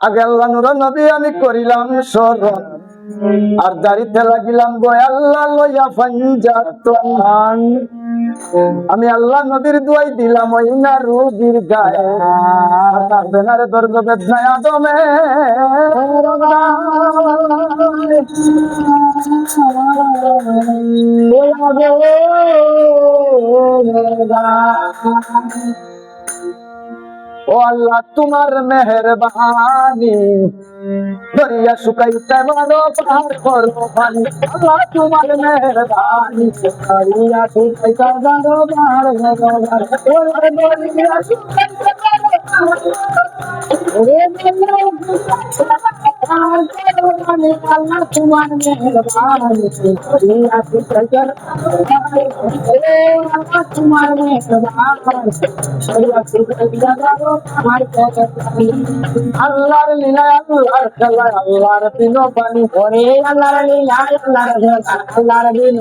আগে আল্লাহ নুর নবী আমি করিলাম স্মরণ আর দাঁড়িতে লাগিলাম গো আল্লাহ লইয়া ফাঞ্জাতন আমি আল্লাহ নদীর দুয়াই দিলাম ওই না রুগীর গায়ে। বেনারে দর্জ বেদনায় আদমে। ও আল্লাহ, তোমার মেহরবানি। দরিয়া শুকাইতে মারো, পার করো পানি আল্লাহ, তোমার মেহরবানি। দরিয়া শুকাইতে মারো, পার করো পানি দরিয়া শুকাইতে মারো, পার করো পানি তোমার আল্লাহর লীলা আল্লাহর খেলা আল্লাহর দিন পানি করে আল্লাহর লীলা আল্লাহর আল্লাহর দিন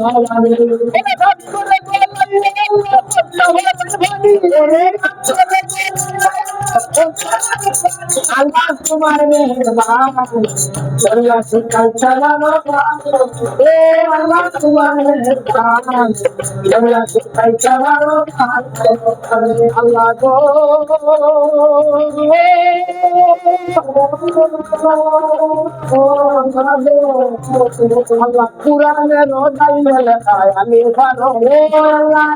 আল্লাহ তোমার মেহরবান দরিয়া শিকাল চালানো এ আল্লাহ তোমার আমি ভালো আল্লাহ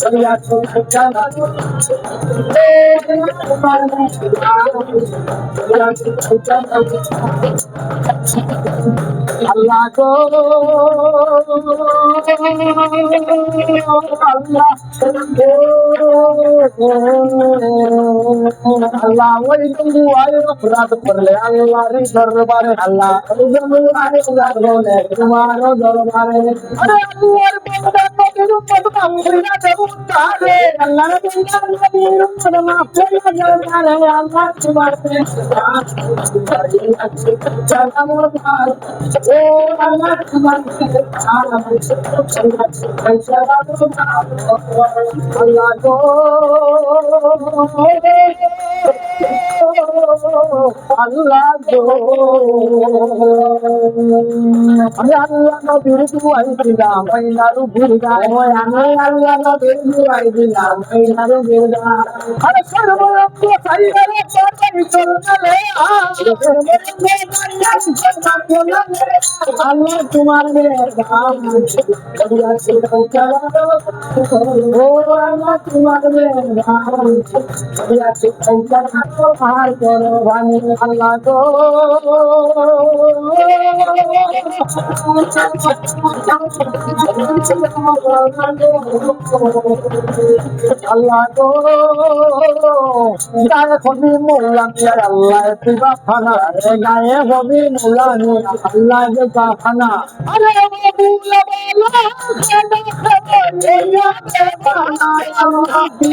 চলিয়া আল্লাহ গো। আল্লাহ আল্লাহ ওই বন্ধু আয় অপরাধ করলে আল্লাহর দরবারে আল্লাহ ওই বন্ধু আয় অপরাধ করলে তোমার দরবারে আরে আল্লাহর বান্দা নবীর উম্মত মাফিরা দেব তারে আল্লাহর বান্দা নবীর উম্মত মাফিরা দেব তারে আল্লাহ তোমার ও আল্লাহ তোমার আল্লাহ গো আল্লাহ আমি আল্লাহ নবীর দুয়াই দিলাম ওই নারু বিরগায় ওই আমি আল্লাহ নবীর দুয়াই দিলাম ওই নারু বিরগায় আরে সর্বরক্ষ সাইয়ারে পাতাই চললে আল্লাহ তোমার মেহরবান ও আল্লাহ তোমার মেহরবান আল্লাহ গো গায়ে হবি মোল্লানি আল্লাহ পিবা খানা গায়ে হবি মোল্লানি আল্লাহ যে খানা আরে মোল্লা সব নবী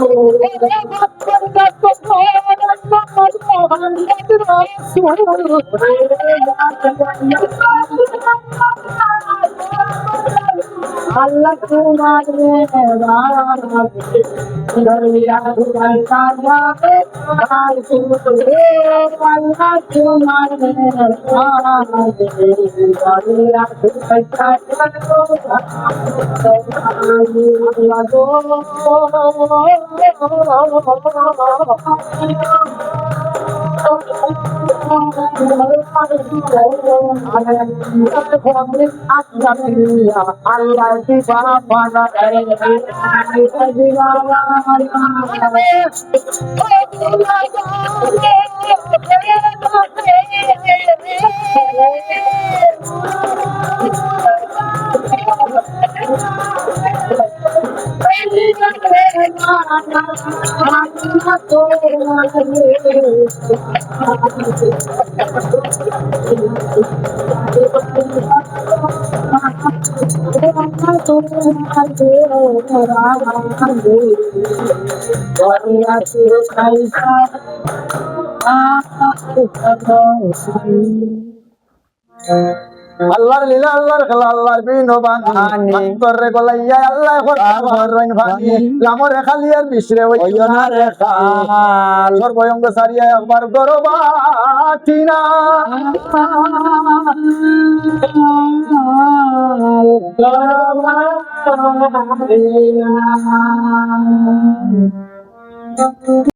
Thank you. আল্লাহ তোমার দরিয়া দুবাই কারবাবে আর তুমি আল্লাহ তোমার দরিয়া দুবাই কারবাবে আল্লাহ কি বাবা আল্লাহর লীলা আল্লাহর খেলা আল্লাহর বিনোবান করে গলাইয়া আল্লাহ হরইন ভানি লামর খালি আর বিশরে ওই না রে খাল। সর্বঙ্গ সারিয়া একবার গরবাটিনা গরবাটিনা